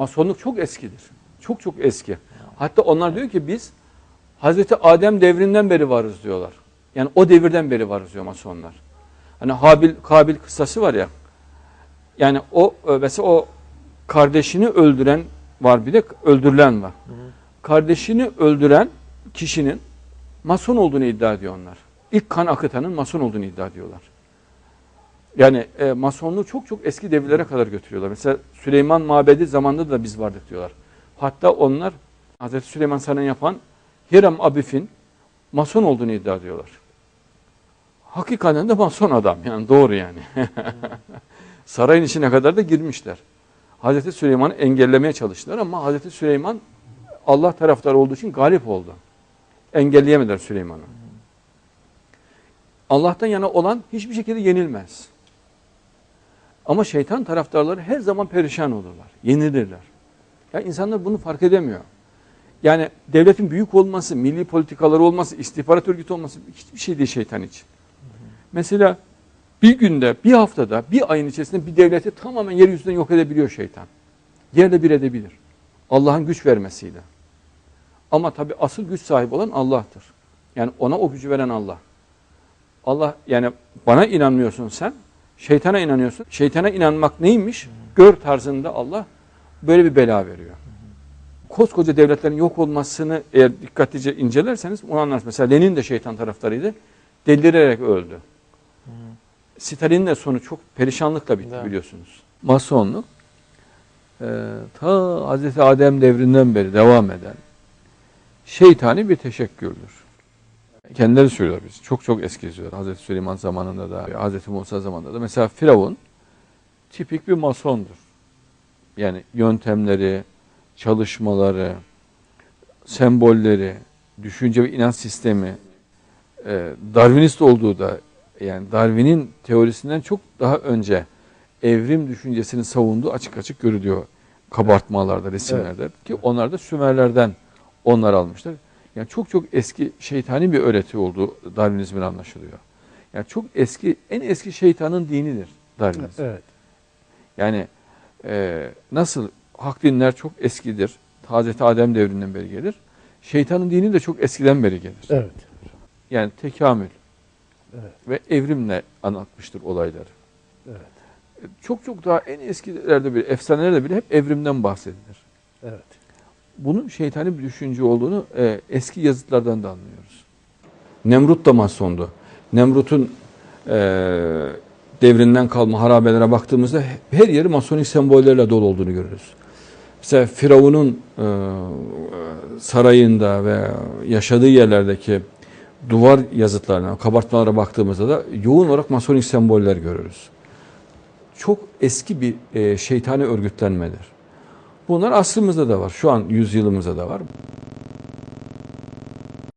Masonluk çok eskidir. Çok çok eski. Hatta onlar diyor ki biz Hazreti Adem devrinden beri varız diyorlar. Yani o devirden beri varız diyor Masonlar. Hani Habil Kabil kıssası var ya. Yani o e, mesela o kardeşini öldüren var bir de öldürülen var. Kardeşini öldüren kişinin mason olduğunu iddia ediyor onlar. İlk kan akıtanın mason olduğunu iddia ediyorlar. Yani e, masonluğu çok çok eski devirlere kadar götürüyorlar. Mesela Süleyman Mabedi zamanında da biz vardık diyorlar. Hatta onlar Hazreti Süleyman Sarayı'nı yapan Hiram Abif'in mason olduğunu iddia ediyorlar. Hakikaten de mason adam yani doğru yani. Sarayın içine kadar da girmişler. Hazreti Süleyman'ı engellemeye çalıştılar ama Hazreti Süleyman Allah taraftarı olduğu için galip oldu. Engelleyemediler Süleyman'ı. Allah'tan yana olan hiçbir şekilde yenilmez. Ama şeytan taraftarları her zaman perişan olurlar, yenilirler. Ya insanlar bunu fark edemiyor. Yani devletin büyük olması, milli politikaları olması, istihbarat örgütü olması hiçbir şey değil şeytan için. Mesela bir günde, bir haftada, bir ayın içerisinde bir devleti tamamen yeryüzünden yok edebiliyor şeytan. Yerle bir edebilir. Allah'ın güç vermesiyle. Ama tabi asıl güç sahibi olan Allah'tır. Yani ona o gücü veren Allah. Allah yani bana inanmıyorsun sen, şeytana inanıyorsun. Şeytana inanmak neymiş? Gör tarzında Allah böyle bir bela veriyor. Koskoca devletlerin yok olmasını eğer dikkatlice incelerseniz onu anlarsınız. Mesela Lenin de şeytan taraftarıydı. Delirerek öldü. Stalin'in de sonu çok perişanlıkla bitti Evet. biliyorsunuz. Masonluk e, ta Hazreti Adem devrinden beri devam eden şeytani bir teşekkürdür. Kendileri söylüyor biz. Çok çok eski diyor. Hazreti Süleyman zamanında da, Hazreti Musa zamanında da. Mesela Firavun tipik bir masondur. Yani yöntemleri, çalışmaları, sembolleri, düşünce ve inanç sistemi e, Darwinist olduğu da yani Darwin'in teorisinden çok daha önce evrim düşüncesini savunduğu açık açık görülüyor kabartmalarda, resimlerde ki onlar da Sümerlerden onlar almışlar. Yani çok çok eski şeytani bir öğreti olduğu Darwinizmin anlaşılıyor. Yani çok eski, en eski şeytanın dinidir Darwinizm. Evet. Yani e, nasıl hak dinler çok eskidir. Hazreti Adem devrinden beri gelir. Şeytanın dini de çok eskiden beri gelir. Evet. Yani tekamül Evet. ve evrimle anlatmıştır olayları. Evet. E, Çok çok daha en eskilerde bile, efsanelerde bile hep evrimden bahsedilir. Evet. Bunun şeytani bir düşünce olduğunu e, eski yazıtlardan da anlıyoruz. Nemrut da masondu. Nemrut'un e, devrinden kalma harabelere baktığımızda her yeri masonik sembollerle dolu olduğunu görürüz. Mesela Firavun'un e, sarayında ve yaşadığı yerlerdeki duvar yazıtlarına, kabartmalara baktığımızda da yoğun olarak masonik semboller görürüz. Çok eski bir e, şeytani örgütlenmedir. Bunlar asrımızda da var. Şu an yüzyılımızda da var.